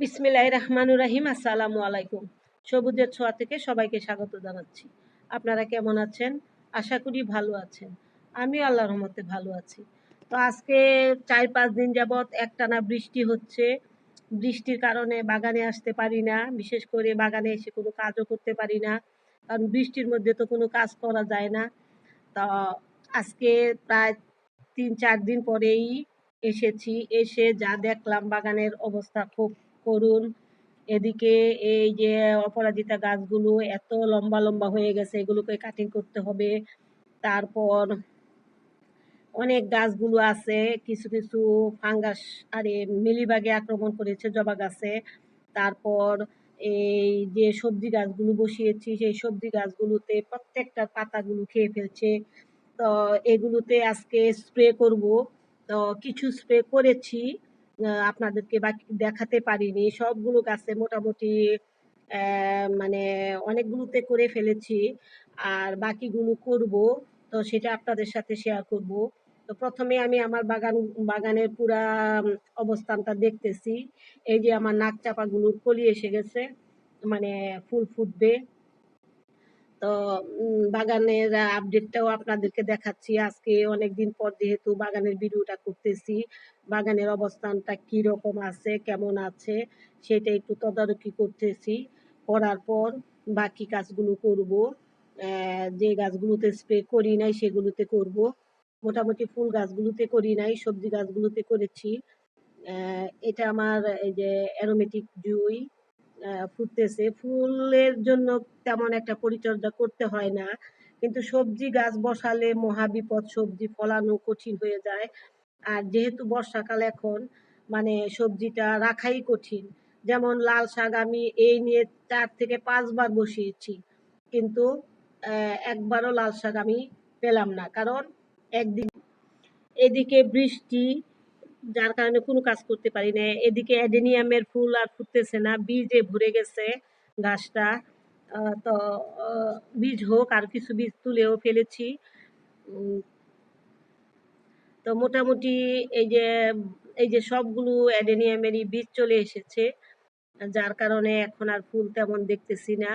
বিসমিল্লাহ রহমানুর রাহিম আসসালামু আলাইকুম সবুজের ছোঁয়া থেকে সবাইকে স্বাগত জানাচ্ছি। আপনারা কেমন আছেন? আশা করি ভালো আছেন। আমি আল্লাহ রহমতে ভালো আছি। তো আজকে চার পাঁচ দিন যাবৎ একটানা বৃষ্টি হচ্ছে। বৃষ্টির কারণে বাগানে আসতে পারি না। বিশেষ করে বাগানে এসে কোনো কাজও করতে পারি না। কারণ বৃষ্টির মধ্যে তো কোনো কাজ করা যায় না। তা আজকে প্রায় তিন চার দিন পরেই এসেছি। এসে যা দেখলাম বাগানের অবস্থা খুব করুন। এদিকে এই যে অপরাজিতা গাছগুলো এত লম্বা লম্বা হয়ে গেছে, এগুলোকে কাটিং করতে হবে। তারপর অনেক গাছগুলো আছে, কিছু কিছু ফাঙ্গাস আরে মিলিবাগে আক্রমণ করেছে জবা গাছে। তারপর এই যে সবজি গাছগুলো বসিয়েছি, সেই সবজি গাছগুলোতে প্রত্যেকটা পাতাগুলো খেয়ে ফেলছে। তো এগুলোতে আজকে স্প্রে করব। তো কিছু স্প্রে করেছি। আপনাদেরকে বাকি দেখাতে পারিনি। সবগুলো গাছে মোটামুটি মানে অনেকগুলোতে করে ফেলেছি। আর বাকিগুলো করব, তো সেটা আপনাদের সাথে শেয়ার করব। তো প্রথমে আমি আমার বাগান, বাগানের পুরা অবস্থানটা দেখতেছি। এই যে আমার নাক চাপাগুলোর কলি এসে গেছে মানে ফুল ফুটবে। তো বাগানের আপডেটটাও আপনাদেরকে দেখাচ্ছি। আজকে অনেকদিন পর যেহেতু বাগানের ভিডিওটা করতেছি, বাগানের অবস্থানটা কি রকম আছে, কেমন আছে, সেটা একটু তদারকি করতেছি। করার পর বাকি কাজগুলো করব। যে গাছগুলোতে স্প্রে করি নাই সেগুলোতে করব। মোটামুটি ফুল গাছগুলোতে করি নাই, সবজি গাছগুলোতে করেছি। এটা আমার এই যে অ্যারোমেটিক জুই ফুটতেছে। ফুলের জন্য তেমন একটা পরিচর্যা করতে হয় না। কিন্তু সবজি গাছ বসালে মহাবিপদ সবজি ফলানো কঠিন হয়ে যায়। আর যেহেতু বর্ষাকাল এখন মানে সবজিটা রাখাই কঠিন। যেমন লাল শাক আমি এই নিয়ে চার থেকে পাঁচবার বসিয়েছি। কিন্তু একবারও লাল শাক আমি পেলাম না। কারণ, একদিন এদিকে বৃষ্টি যার কারণে কোনো কাজ করতে পারি না। এদিকে অ্যাডেনিয়ামের ফুল আর ফুটতেছে না, বীজে ভরে গেছে গাছটা। তো বীজ হোক, আর কিছু বীজ তুলেও ফেলেছি। তো মোটামুটি এই যে এই যে সবগুলো অ্যাডেনিয়ামেরই বীজ চলে এসেছে, যার কারণে এখন আর ফুল তেমন দেখতেছি না।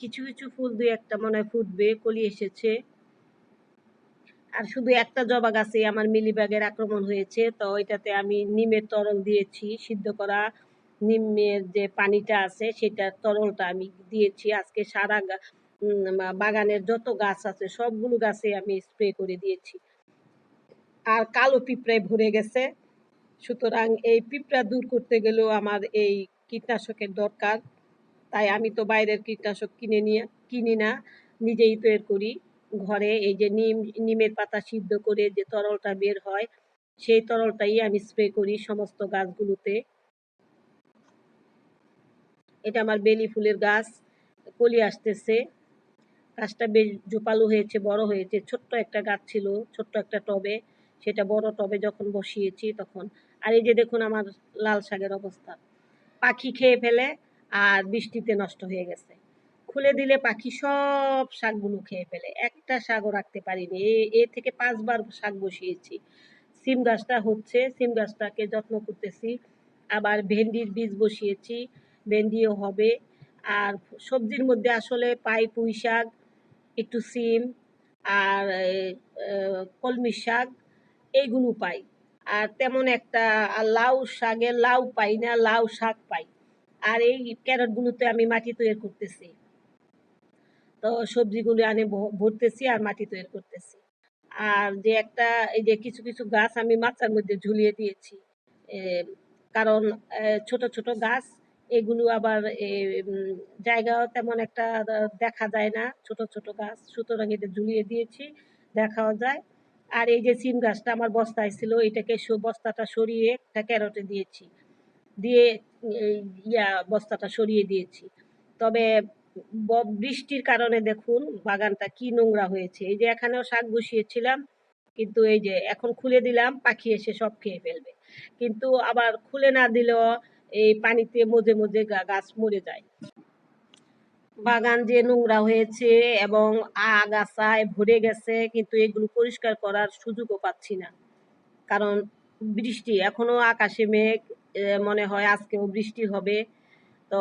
কিছু কিছু ফুল দুই একটা মনে হয় ফুটবে, কলি এসেছে। আর শুধু একটা জবা গাছে আমার মিলিবাগের আক্রমণ হয়েছে, তো ওইটাতে আমি নিমের তরল দিয়েছি, সিদ্ধ করা নিমের যে পানিটা আছে সেটা তরলটা আমি দিয়েছি। আজকে সারা বাগানের যত গাছ আছে, সবগুলো গাছে আমি স্প্রে করে দিয়েছি। আর কালো পিঁপড়ায় ভরে গেছে। সুতরাং এই পিঁপড়া দূর করতে গেলেও আমার এই কীটনাশকের দরকার। তাই আমি তো বাইরের কীটনাশক কিনে নিয়ে, কিনি না, নিজেই তৈরি করি। ঘরে এই যে নিম, নিমের পাতা সিদ্ধ করে যে তরলটা বের হয়, সেই তরলটাই আমি স্প্রে করি সমস্ত গাছগুলোতে। এটা আমার বেলি ফুলের গাছ, কলি আসতেছে। গাছটা বেশ জোপালো হয়েছে, বড় হয়েছে। ছোট্ট একটা গাছ ছিল, ছোট্ট একটা টবে। সেটা বড় টবে যখন বসিয়েছি তখন। আর এই যে দেখুন আমার লাল শাকের অবস্থা। পাখি খেয়ে ফেলে আর বৃষ্টিতে নষ্ট হয়ে গেছে। খুলে দিলে পাখি সব শাকগুলো খেয়ে ফেলে। একটা শাকও রাখতে পারিনি। এ থেকে পাঁচবার শাক বসিয়েছি। সিম গাছটা হচ্ছে, সিম গাছটাকে যত্ন করতেছি। আবার ভেন্ডির বীজ বসিয়েছি, ভেন্ডিও হবে। আর সবজির মধ্যে আসলে পাই, পুঁই শাক, একটু সিম আর কলমি শাক, এইগুলো পাই। আর তেমন একটা লাউ শাকের লাউ পাই না, লাউ শাক পাই। আর এই ক্যারটগুলোতে আমি মাটি তৈরি করতেছি। তো সবজিগুলো আনে ভরতেছি আর মাটি তৈরি করতেছি। আর যে একটা, এই যে কিছু কিছু গাছ আমি মাচার মধ্যে ঝুলিয়ে দিয়েছি কারণ ছোট ছোট গাছ, এগুলো আবার জায়গাও তেমন একটা দেখা যায় না। ছোট ছোট গাছ, সুতরাং এটা ঝুলিয়ে দিয়েছি, দেখাও যায়। আর এই যে সিম গাছটা আমার বস্তায় ছিল, এটাকে বস্তাটা সরিয়ে একটা ক্যারটে দিয়েছি। দিয়ে ইয়া, বস্তাটা সরিয়ে দিয়েছি। তবে বৃষ্টির কারণে দেখুন বাগানটা কি নোংরা হয়েছে। এই যে এখানেও শাক বসিয়েছিলাম, কিন্তু এই যে এখন খুলে দিলাম, পাখি এসে সব খেয়ে ফেলবে। কিন্তু আবার খুলে না দিলেও এই পানিতে মজে মজে গাছ মরে যায়। বাগান যে নোংরা হয়েছে এবং আগাছায় ভরে গেছে, কিন্তু এগুলো পরিষ্কার করার সুযোগও পাচ্ছি না। কারণ বৃষ্টি, এখনও আকাশে মেঘ মনে হয় আজকেও বৃষ্টি হবে। তো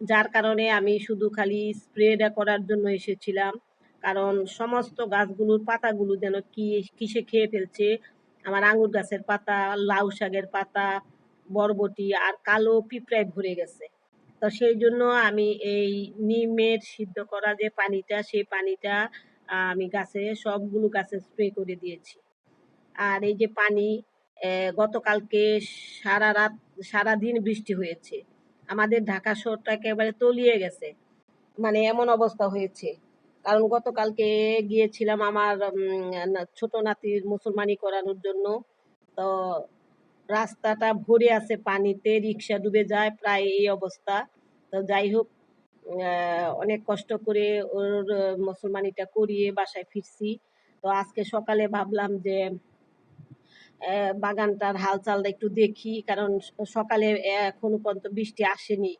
যার কারণে আমি শুধু খালি স্প্রেটা করার জন্য এসেছিলাম। কারণ সমস্ত গাছগুলোর পাতাগুলো যেন কি, কিসে খেয়ে ফেলছে। আমার আঙুর গাছের পাতা, লাউ শাকের পাতা, বরবটি আর কালো পিঁপড়ায় ভরে গেছে। তো সেই জন্য আমি এই নিমের সিদ্ধ করা যে পানিটা, সেই পানিটা আমি গাছে, সবগুলো গাছে স্প্রে করে দিয়েছি। আর এই যে পানি গতকালকে সারা রাত সারা দিন বৃষ্টি হয়েছে। আমাদের ঢাকা শহরটা একেবারে তলিয়ে গেছে। মানে এমন অবস্থা হয়েছে। কারণ গতকালকে গিয়েছিলাম আমার ছোট নাতির মুসলমানি করানোর জন্য। তো রাস্তাটা ভরে আছে পানিতে, রিক্সা ডুবে যায়, প্রায় এই অবস্থা। তো যাই হোক অনেক কষ্ট করে ওর মুসলমানিটা করিয়ে বাসায় ফিরছি। তো আজকে সকালে ভাবলাম যে বাগানটার হালচালটা একটু দেখি, কারণ সকালে এখনও পর্যন্ত বৃষ্টি আসেনি।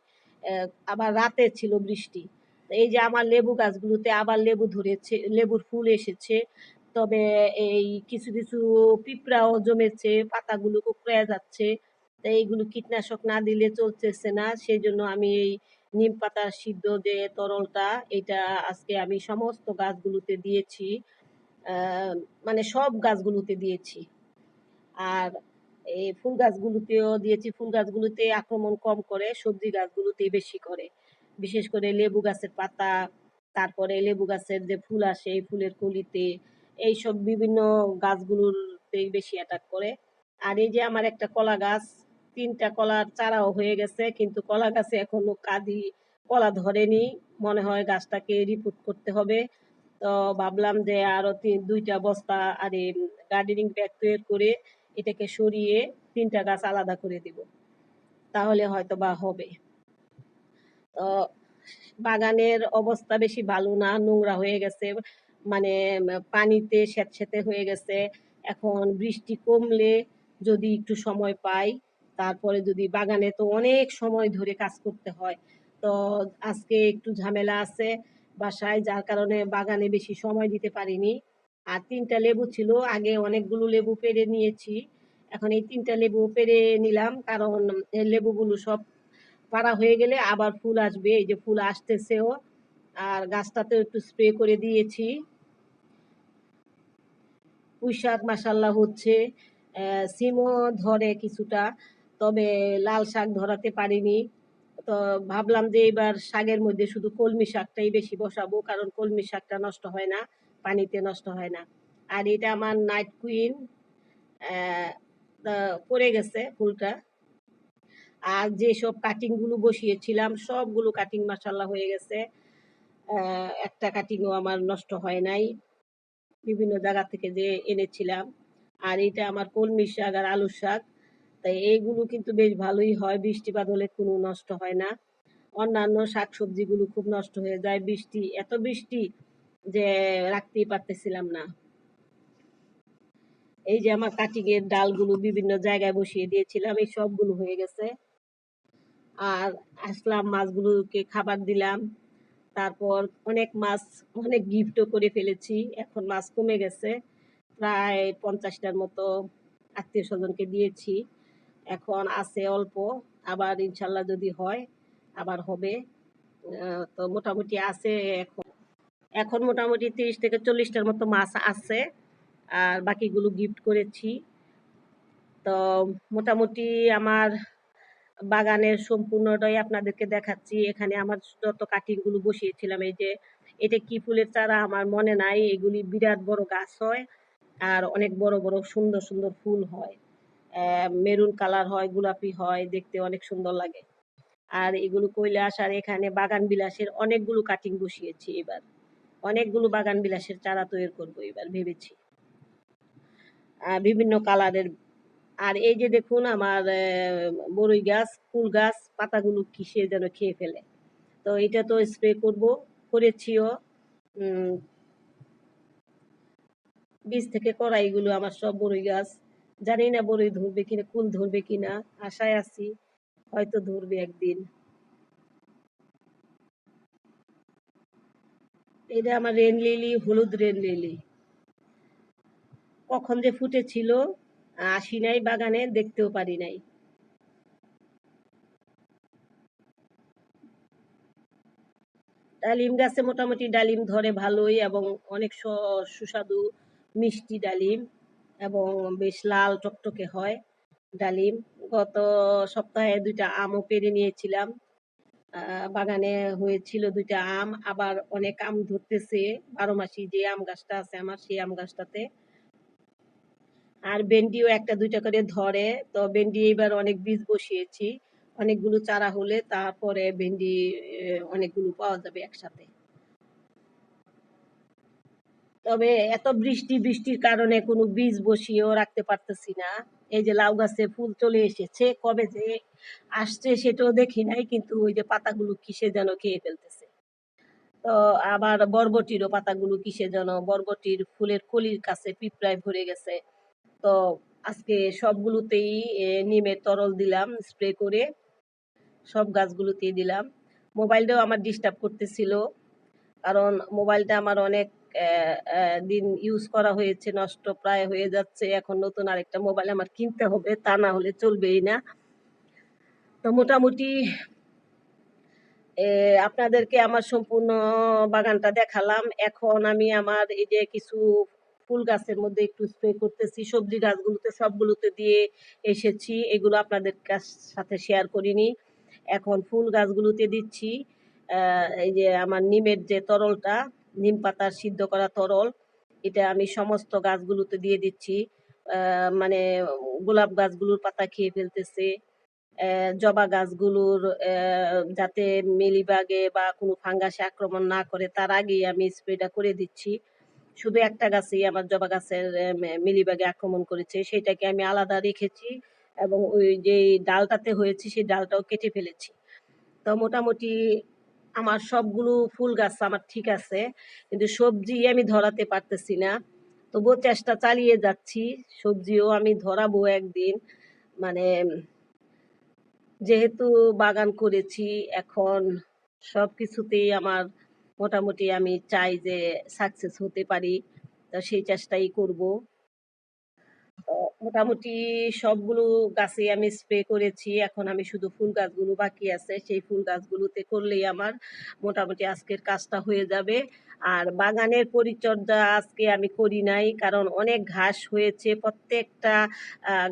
আবার রাতে ছিল বৃষ্টি। এই যে আমার লেবু গাছগুলোতে আবার লেবু ধরেছে, লেবুর ফুল এসেছে। তবে এই কিছু কিছু পিঁপড়াও জমেছে, পাতাগুলো কুকড়ে যাচ্ছে। এইগুলো কীটনাশক না দিলে চলতেছে না। সেই জন্য আমি এই নিম পাতার সিদ্ধ যে তরলটা, এটা আজকে আমি সমস্ত গাছগুলোতে দিয়েছি। মানে সব গাছগুলোতে দিয়েছি। আর এই ফুল গাছগুলোতেও দিয়েছি, ফুল গাছগুলোতে আক্রমণ কম করে, সবজি গাছগুলোতে বেশি করে। বিশেষ করে লেবু গাছের পাতা, তারপরে লেবু গাছের যে ফুল আসে, এই ফুলের কলিতে, এইসব বিভিন্ন গাছগুলোতেই বেশি অ্যাটাক করে। আর এই যে আমার একটা কলা গাছ, তিনটা কলার চারাও হয়ে গেছে, কিন্তু কলা গাছে এখনও কাদি, কলা ধরেনি। মনে হয় গাছটাকে রিপোর্ট করতে হবে। তো ভাবলাম যে আরও দুইটা বস্তা, আর গার্ডেনিং ব্যাগ তৈরি করে এটাকে সরিয়ে তিনটা গাছ আলাদা করে দিব। তাহলে হয়তো বা হবে। তো বাগানের অবস্থা বেশি ভালো না, নোংরা হয়ে গেছে মানে পানিতে স্যাঁতস্যাঁতে হয়ে গেছে। এখন বৃষ্টি কমলে যদি একটু সময় পাই, তারপরে যদি বাগানে তো অনেক সময় ধরে কাজ করতে হয়, তো আজকে একটু ঝামেলা আছে বাসায়, যার কারণে বাগানে বেশি সময় দিতে পারিনি। আর তিনটা লেবু ছিল, আগে অনেকগুলো লেবু পেরে নিয়েছি। এখন এই তিনটা লেবু পেরে নিলাম, কারণ লেবুগুলো সব পাড়া হয়ে গেলে আবার ফুল আসবে, এই যে ফুল আসতেছেও। আর গাছটাতে একটু স্প্রে করে দিয়েছি। পুঁই শাক মাসাল্লাহ হচ্ছে সিমও ধরে কিছুটা, তবে লাল শাক ধরাতে পারিনি। তো ভাবলাম যে এবার শাকের মধ্যে শুধু কলমি শাকটাই বেশি বসাবো, কারণ কলমি শাকটা নষ্ট হয় না। পানিতে নষ্ট হয় না। আর এটা আমার নাইট কুইন পড়ে গেছে ফুলটা। আর যেসব কাটিংগুলো বসিয়েছিলাম, সবগুলো কাটিং মাসাল্লাহ হয়ে গেছে। একটা কাটিংও আমার নষ্ট হয় নাই। বিভিন্ন জায়গা থেকে যে এনেছিলাম। আর এটা আমার কলমি শাক আর আলুর শাক। তাই এইগুলো কিন্তু বেশ ভালোই হয়। বৃষ্টিপাত হলে কোনো নষ্ট হয় না। অন্যান্য শাক সবজিগুলো খুব নষ্ট হয়ে যায়। বৃষ্টি, এত বৃষ্টি যে রাখতেই পারতেছিলাম না। এই যে আমার কাটিং এর ডালগুলো বিভিন্ন জায়গায় বসিয়ে দিয়েছিলাম, এই সবগুলো হয়ে গেছে। আর আসলাম, মাছগুলোকে খাবার দিলাম। তারপর অনেক মাছ, অনেক গিফটও করে ফেলেছি। এখন মাছ কমে গেছে। প্রায় পঞ্চাশটার মতো আত্মীয় স্বজনকে দিয়েছি। এখন আছে অল্প, আবার ইনশাল্লাহ যদি হয়, আবার হবে। তো মোটামুটি আছে এখন। এখন মোটামুটি তিরিশ থেকে চল্লিশটার মতো মাছ আছে, আর বাকিগুলো গিফট করেছি। তো মোটামুটি আমার বাগানের সম্পূর্ণটাই আপনাদেরকে দেখাচ্ছি। এখানে আমার যত কাটিংগুলো বসিয়েছিলাম, এই যে এটা কি ফুলের চারা আমার মনে নাই, এগুলি বিরাট বড় গাছ হয় আর অনেক বড় বড় সুন্দর সুন্দর ফুল হয়। মেরুন কালার হয়, গোলাপি হয়, দেখতে অনেক সুন্দর লাগে। আর এগুলো কৈলাস আর এখানে বাগান বিলাসের অনেকগুলো কাটিং বসিয়েছি এবার। অনেকগুলো বাগান বিলাসের চারা তৈরি করব এবার ভেবেছি। বিভিন্ন কালারের। আর এই যে দেখুন আমার বড়ই গাছ, ফুল গাছ, পাতাগুলো কিসে যেন খেয়ে ফেলে। তো এটা তো স্প্রে করব, করেছিও বীজ থেকে করা এগুলো আমার সব বড়ই গাছ। জানি না বড়ই ধরবে কিনা, কুল ধরবে কিনা, আশায় আছি হয়তো ধরবে একদিন। এটা আমার রেন লিলি, হলুদ রেন লিলি। কখন যে ফুটেছিল, আসি নাই বাগানে, দেখতেও পারি নাই। ডালিম গাছে মোটামুটি ডালিম ধরে ভালোই, এবং অনেক সুস্বাদু মিষ্টি ডালিম, এবং বেশ লাল টকটকে হয় ডালিম। গত সপ্তাহে দুইটা আমও পেরে নিয়েছিলাম। বাগানে হয়েছিল দুইটা আম, আবার অনেক আম ধরতেছে। বারো মাসি যে আম গাছটা আছে আমার, সেই আম গাছটাতে। আর ভেন্ডিও একটা, দুইটা করে ধরে। তো ভেন্ডি এবার অনেক বীজ বসিয়েছি। অনেকগুলো চারা হলে তারপরে ভেন্ডি অনেকগুলো পাওয়া যাবে একসাথে। তবে এত বৃষ্টি, বৃষ্টির কারণে কোনো বীজ বসিয়েও রাখতে পারতেছি না। এই যে লাউ গাছে ফুল চলে এসেছে, কবে যে আসছে সেটাও দেখি নাই, কিন্তু ওই যে পাতাগুলো কিসে যেন খেয়ে ফেলতেছে। তো আবার বরবটিরও পাতাগুলো কিসে যেন, বরবটির ফুলের কলির কাছে পিঁপড়ায় ভরে গেছে। তো আজকে সবগুলোতেই নিমের তরল দিলাম, স্প্রে করে সব গাছগুলোতেই দিলাম। মোবাইলটাও আমার ডিস্টার্ব করতেছিল, কারণ মোবাইলটা আমার অনেক দিন ইউজ করা হয়েছে, নষ্ট প্রায় হয়ে যাচ্ছে। এখন নতুন আরেকটা মোবাইল আমার কিনতে হবে, তা না হলে চলবেই না। তো মোটামুটি আপনাদেরকে আমার সম্পূর্ণ বাগানটা দেখালাম। এখন আমি আমার এই যে কিছু ফুল গাছের মধ্যে একটু স্প্রে করতেছি, সবজি গাছগুলোতে সবগুলোতে দিয়ে এসেছি। এগুলো আপনাদের সাথে শেয়ার করিনি। এখন ফুল গাছগুলোতে দিচ্ছি। এই যে আমার নিমের যে তরলটা নিম পাতার সিদ্ধ করা তরল, এটা আমি সমস্ত গাছগুলোতে দিয়ে দিচ্ছি। মানে গোলাপ গাছগুলোর পাতা খেয়ে ফেলতেছে। জবা গাছগুলোর যাতে মিলিবাগে বা কোনো ফাঙ্গাসে আক্রমণ না করে, তার আগেই আমি স্প্রেটা করে দিচ্ছি। শুধু একটা গাছেই আমার জবা গাছের মিলিবাগে আক্রমণ করেছে। সেটাকে আমি আলাদা রেখেছি এবং ওই যে ডালটাতে হয়েছে, সেই ডালটাও কেটে ফেলেছি। তো মোটামুটি আমার সবগুলো ফুল গাছ আমার ঠিক আছে, কিন্তু সবজি আমি ধরাতে পারতেছি না। তবুও চেষ্টা চালিয়ে যাচ্ছি, সবজিও আমি ধরাবো একদিন। মানে যেহেতু বাগান করেছি, এখন সব কিছুতেই আমার মোটামুটি আমি চাই যে সাকসেস হতে পারি, তা সেই চেষ্টাই করব। মোটামুটি সবগুলো গাছে আমি স্প্রে করেছি। এখন আমি শুধু ফুল গাছগুলো বাকি আছে। সেই ফুল গাছগুলোতে করলেই আমার মোটামুটি আজকের কাজটা হয়ে যাবে। আর বাগানের পরিচর্যা আজকে আমি করি নাই, কারণ অনেক ঘাস হয়েছে। প্রত্যেকটা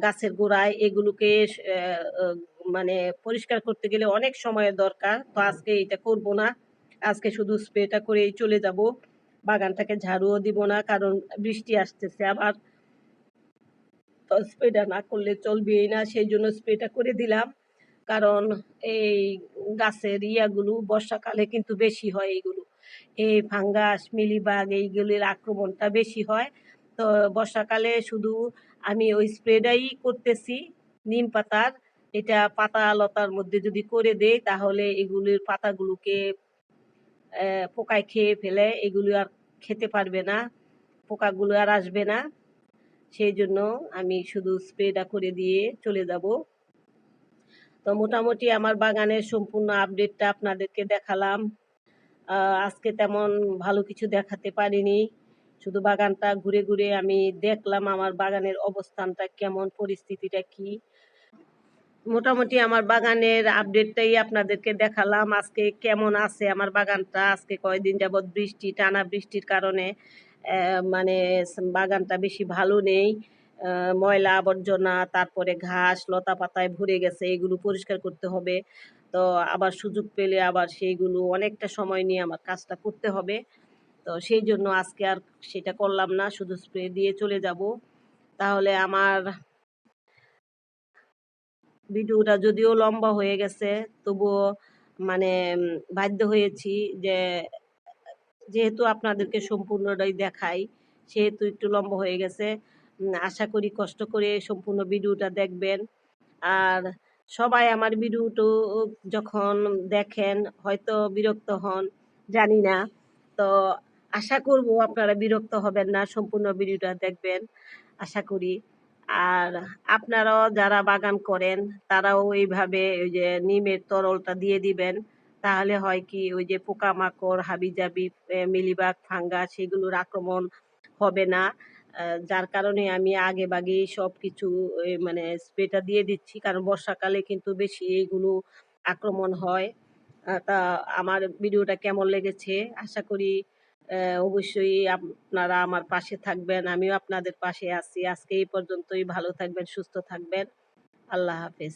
গাছের গোড়ায় এগুলোকে মানে পরিষ্কার করতে গেলে অনেক সময়ের দরকার। তো আজকে এটা করব না। আজকে শুধু স্প্রেটা করেই চলে যাব। বাগানটাকে ঝাড়ুও দিব না, কারণ বৃষ্টি আসতেছে আবার। তো স্প্রেটা না করলে চলবেই না, সেই জন্য স্প্রেটা করে দিলাম। কারণ এই গাছের ইয়াগুলো বর্ষাকালে কিন্তু বেশি হয় এইগুলো এই ফাঙ্গাস, মিলিবাগ এইগুলির আক্রমণটা বেশি হয়। তো বর্ষাকালে শুধু আমি ওই স্প্রেটাই করতেছি, নিম পাতার। এটা পাতা লতার মধ্যে যদি করে দেই, তাহলে এগুলির পাতাগুলোকে পোকায় খেয়ে ফেলে, এগুলো আর খেতে পারবে না, পোকাগুলো আর আসবে না। সেই জন্য আমি শুধু স্প্রেটা করে দিয়ে চলে যাব। তো মোটামুটি আমার বাগানের সম্পূর্ণ আপডেটটা আপনাদেরকে দেখালাম। আজকে তেমন ভালো কিছু দেখাতে পারিনি। শুধু বাগানটা ঘুরে ঘুরে আমি দেখলাম আমার বাগানের অবস্থানটা কেমন, পরিস্থিতিটা কি। মোটামুটি আমার বাগানের আপডেটটাই আপনাদেরকে দেখালাম। আজকে কেমন আছে আমার বাগানটা? আজকে কয়দিন যাবৎ বৃষ্টি, টানা বৃষ্টির কারণে মানে বাগানটা বেশি ভালো নেই। ময়লা আবর্জনা, তারপরে ঘাস, লতা পাতায় ভরে গেছে, এগুলো পরিষ্কার করতে হবে। তো আবার সুযোগ পেলে আবার সেইগুলো অনেকটা সময় নিয়ে আমার কাজটা করতে হবে। তো সেই জন্য আজকে আর সেটা করলাম না, শুধু স্প্রে দিয়ে চলে যাব। তাহলে আমার ভিডিওটা যদিও লম্বা হয়ে গেছে, তবুও মানে বাধ্য হয়েছি যে যেহেতু আপনাদেরকে সম্পূর্ণটাই দেখাই, সেহেতু একটু লম্বা হয়ে গেছে আশা করি কষ্ট করে সম্পূর্ণ ভিডিওটা দেখবেন। আর সবাই আমার ভিডিওটো যখন দেখেন, হয়তো বিরক্ত হন, জানি না। তো আশা করব আপনারা বিরক্ত হবেন না, সম্পূর্ণ ভিডিওটা দেখবেন, আশা করি। আর আপনারাও যারা বাগান করেন, তারাও এইভাবে ওই যে নিমের তরলটা দিয়ে দিবেন। তাহলে হয় কি ওই যে পোকামাকড়, হাবিজাবি মিলিবাগ ফাঙ্গাস সেগুলোর আক্রমণ হবে না। যার কারণে আমি আগে বাগেই সব কিছু মানে স্প্রেটা দিয়ে দিচ্ছি, কারণ বর্ষাকালে কিন্তু বেশি এইগুলো আক্রমণ হয়। তা আমার ভিডিওটা কেমন লেগেছে? আশা করি অবশ্যই আপনারা আমার পাশে থাকবেন, আমিও আপনাদের পাশে আছি। আজকে এই পর্যন্তই, ভালো থাকবেন, সুস্থ থাকবেন। আল্লাহ হাফেজ।